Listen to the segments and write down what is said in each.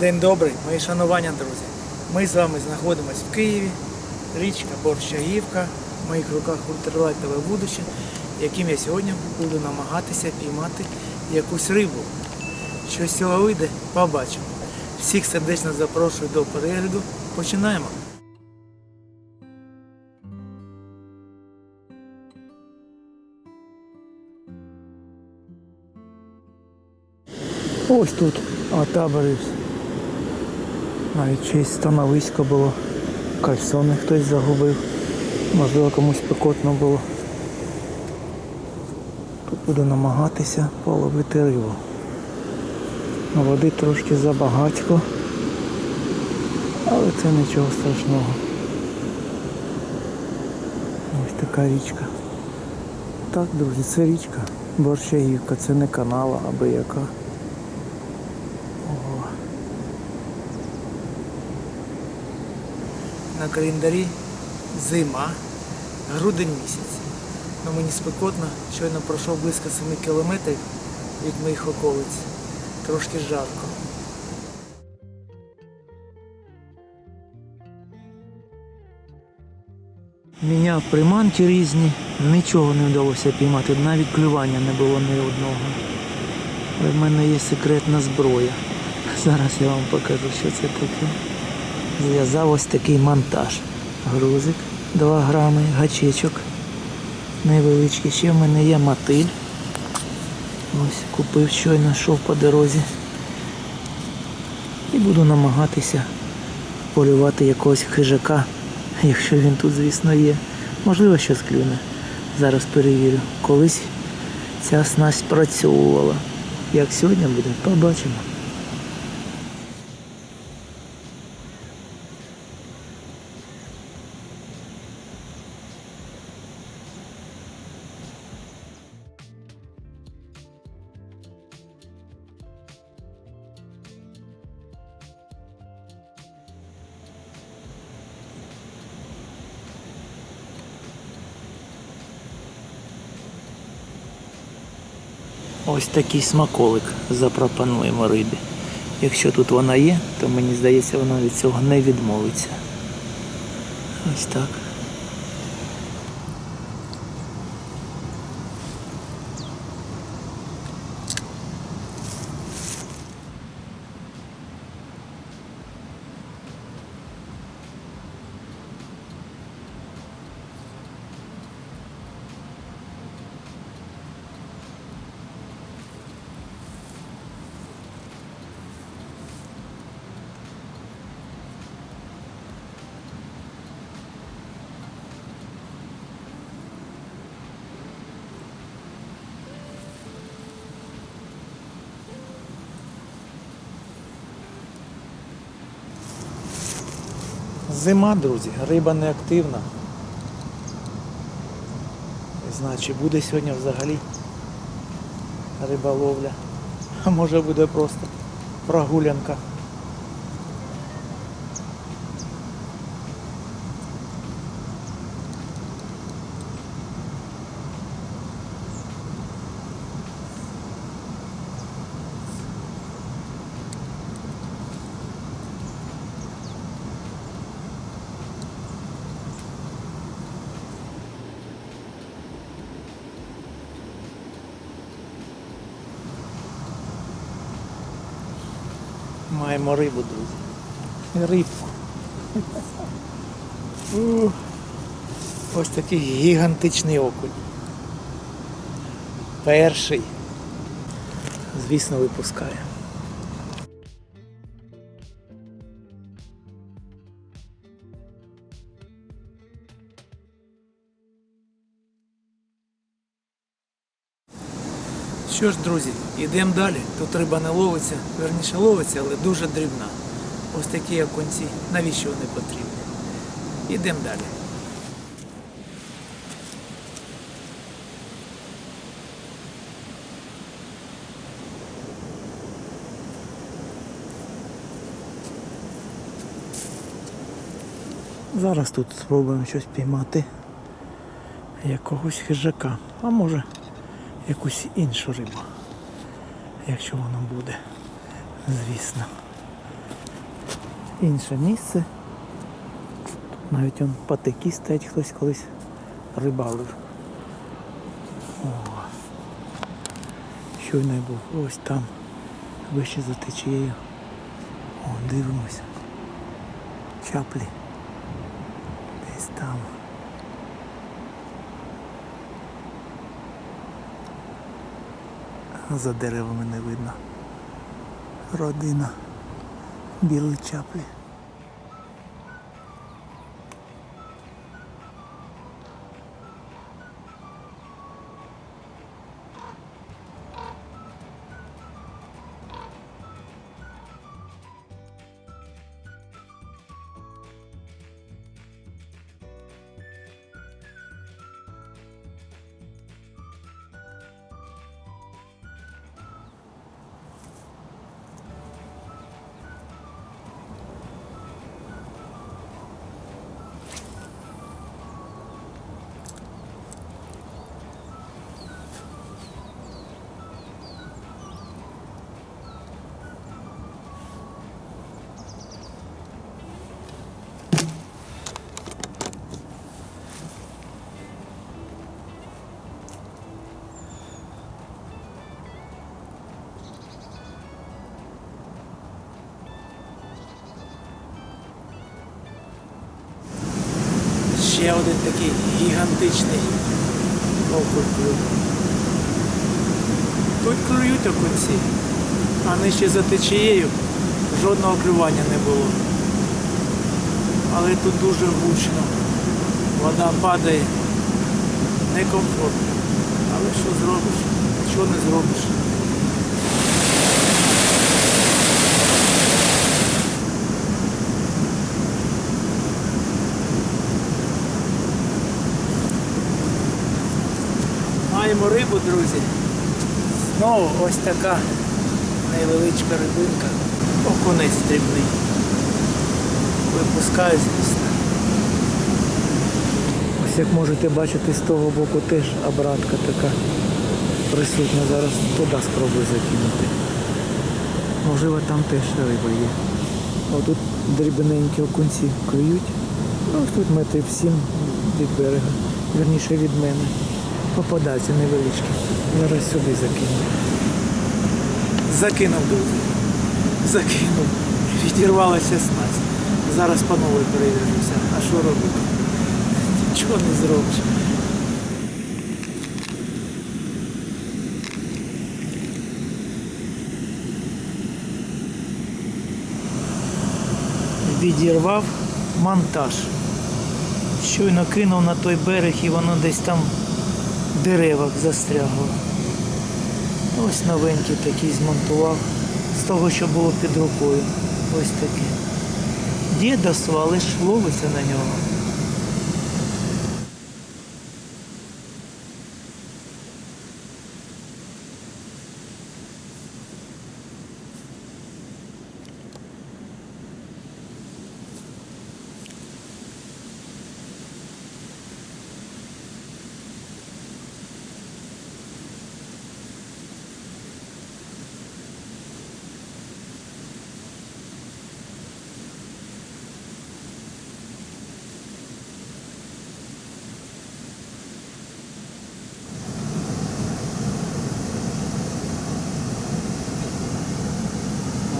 День добрий, мої шанування, друзі. Ми з вами знаходимося в Києві, річка Борщагівка, в моїх руках ультралайтове будуще, яким я сьогодні буду намагатися піймати якусь рибу. Що з цього вийде, побачимо. Всіх сердечно запрошую до перегляду. Починаємо. Ось тут отаборився. Навіть честь становисько було. Кальсони хтось загубив. Можливо комусь пекотно було. Тут буду намагатися половити рибу. Води трошки забагатько. Але це нічого страшного. Ось така річка. Так, друзі, це річка. Борщагівка, це не канала, аби яка. На календарі зима, грудень місяць. Ну мені спекотно, щойно пройшов близько 7 кілометрів від моїх околиць. Трошки жарко. Міняв приманки різні, нічого не вдалося піймати, навіть клювання не було ні одного. Але в мене є секретна зброя. Зараз я вам покажу, що це таке. Зв'язав ось такий монтаж. Грузик 2 грами, гачечок невеличкий. Ще в мене є мотиль. Ось купив щойно, йшов по дорозі. І буду намагатися полювати якогось хижака, якщо він тут, звісно, є. Можливо, щось клюне. Зараз перевірю. Колись ця снасть працьовувала. Як сьогодні буде, побачимо. Ось такий смаколик запропонуємо рибі. Якщо тут вона є, то мені здається, вона від цього не відмовиться. Ось так. Зима, друзі, риба не активна. Не знаю, чи буде сьогодні взагалі риболовля. А може буде просто прогулянка. Маємо рибу, друзі. Рибку. Ось такий гігантичний окунь. Перший. Звісно, випускає. Що ж, друзі, йдемо далі. Тут риба не ловиться, верніше ловиться, але дуже дрібна. Ось такі окунці. Навіщо вони потрібні? Йдемо далі. Зараз тут спробуємо щось піймати. Якогось хижака. А може якусь іншу рибу. Якщо воно буде, звісно. інше місце. Навіть он патики стоять, хтось колись рибалив. О, щойно я був ось там, вище за течією. О, дивимося. Чаплі. Десь там. А За деревами не видно. Родина. білої чаплі. Один такий гігантичний окунь. Тут клюють окунці, а нижче за течією жодного клювання не було. Але тут дуже гучно. Вода падає некомфортно. Але що зробиш? Нічого не зробиш. Маємо рибу, друзі. Знову ось така невеличка рибинка. Окунець дрібний. Випускаю, звісно. Ось як можете бачити, з того боку теж обратка така присутня. Зараз туди спробую закинути. Можливо, там теж риба є. Отут дрібненькі окунці клюють. Ну, тут метрів сім від берега. Верніше від мене. Попадаються невеличкі. Зараз сюди закину. Закинув, друзі. Закинув. Відірвалася снасть. Зараз по новій перевірюся. А що робити? Нічого не зробиш. Відірвав монтаж. Щойно кинув на той берег і воно десь там деревах застрягло. Ось новенький такий змонтував. З того, що було під рукою. Ось таке. Діда ж ловиться на нього.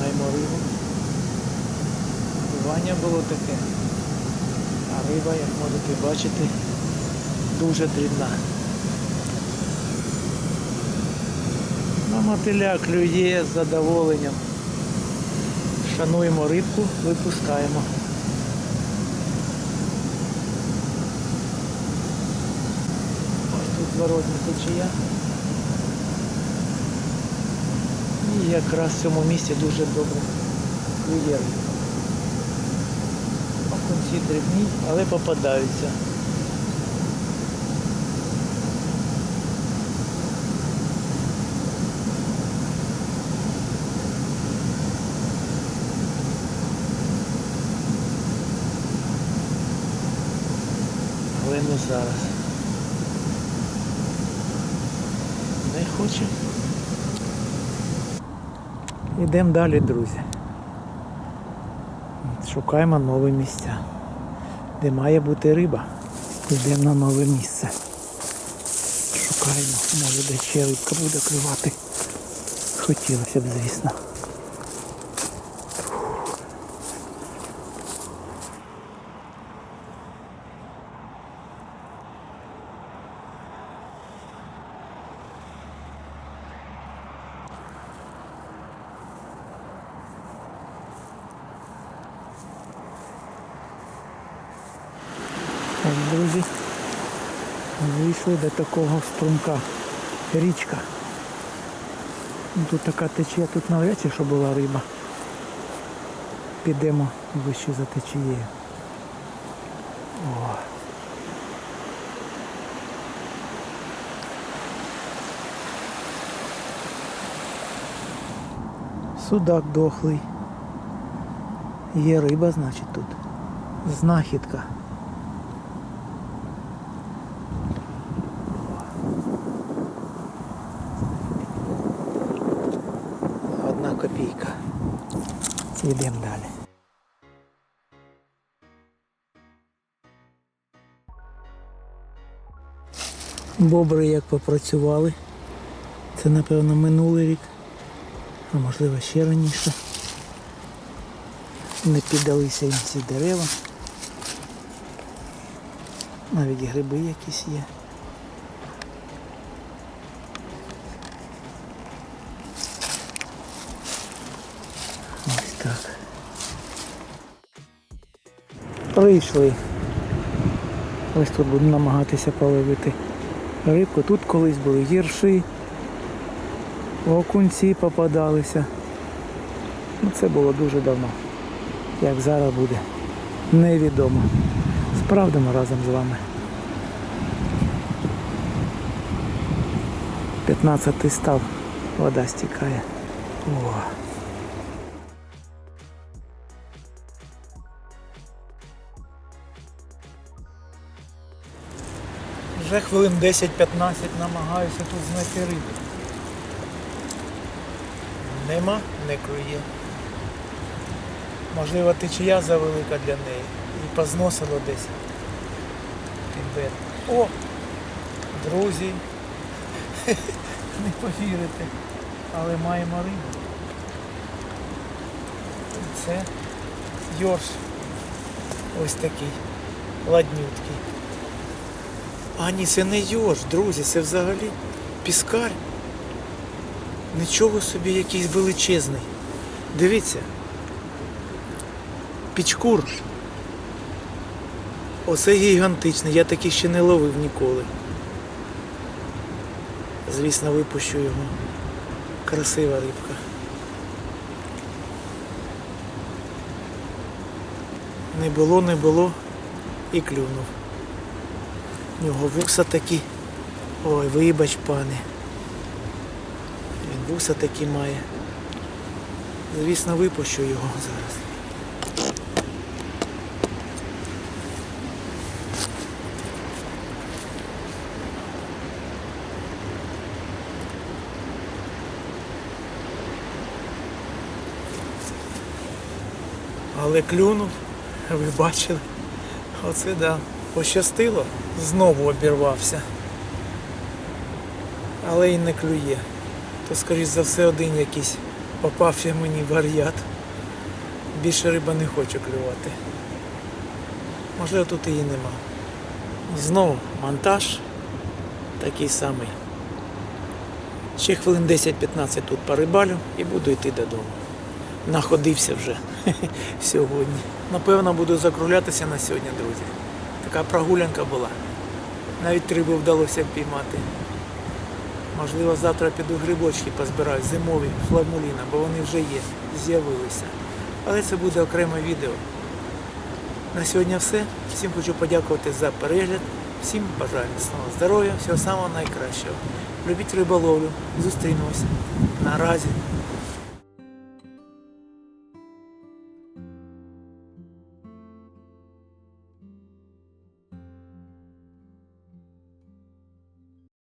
Маємо рибу. Бування було таке. А риба, як можете бачити, дуже дрібна. На мотиля клює з задоволенням. Шануємо рибку, випускаємо. Ось тут зворотня течія. І якраз в цьому місці дуже добре клює. риба. Окунці дрібні, але попадаються. Але не зараз. Не хоче. Йдемо далі, друзі. Шукаємо нові місця, де має бути риба. Йдемо на нове місце. Шукаємо, може де ще рибка буде кривати. Хотілося б, звісно. Так, друзі, вийшли до такого струмка. Річка. Ну, Тут така течія, тут навряд чи що була риба. Підемо вище за течією. Судак дохлий. Є риба, значить, тут. Знахідка. Йдемо далі. Бобри як попрацювали. Це, напевно, минулий рік, а можливо ще раніше. Не піддалися їм ці дерева. Навіть гриби якісь є. Ось так. Прийшли. Ось тут буду намагатися половити рибку. Тут колись були гірші, окунці попадалися. Ну, це було дуже давно. Як зараз буде, невідомо. Справдимо разом з вами. 15 став, вода стікає. О. Вже хвилин 10-15 намагаюся тут знайти рибу. Нема, не клює. Можливо, течія завелика для неї. І позносило десь. Підбет. О! Друзі. Не повірите. Але маємо рибу. Це йорш. Ось такий. Ладнюткий. А ні, це не йорш, друзі, це взагалі піскар. Нічого собі якийсь величезний. Дивіться. Пічкур. Оце гігантичний, я такий ще не ловив ніколи. Звісно, випущу його. Красива рибка. Не було, не було і клюнув. У нього вуса такі. Ой, вибач, пане. Він вуса такі має. Звісно, випущу його зараз. Але клюнув, ви бачили. Оце да. Пощастило, знову обірвався. Але й не клює. То, скоріш за все, один якийсь попався мені вар'ят. Більше риба не хоче клювати. Можливо, тут її нема. Знову монтаж такий самий. Ще хвилин 10-15 тут порибалю і буду йти додому. Находився вже сьогодні. Напевно, буду закруглятися на сьогодні, друзі. Така прогулянка була. Навіть рибу вдалося піймати. Можливо, завтра піду грибочки позбираю, зимові, фламуліна, бо вони вже є, з'явилися. Але це буде окреме відео. На сьогодні все. Всім хочу подякувати за перегляд. Всім бажаю міцного здоров'я, всього самого найкращого. Любіть риболовлю. Зустрінемося. Наразі.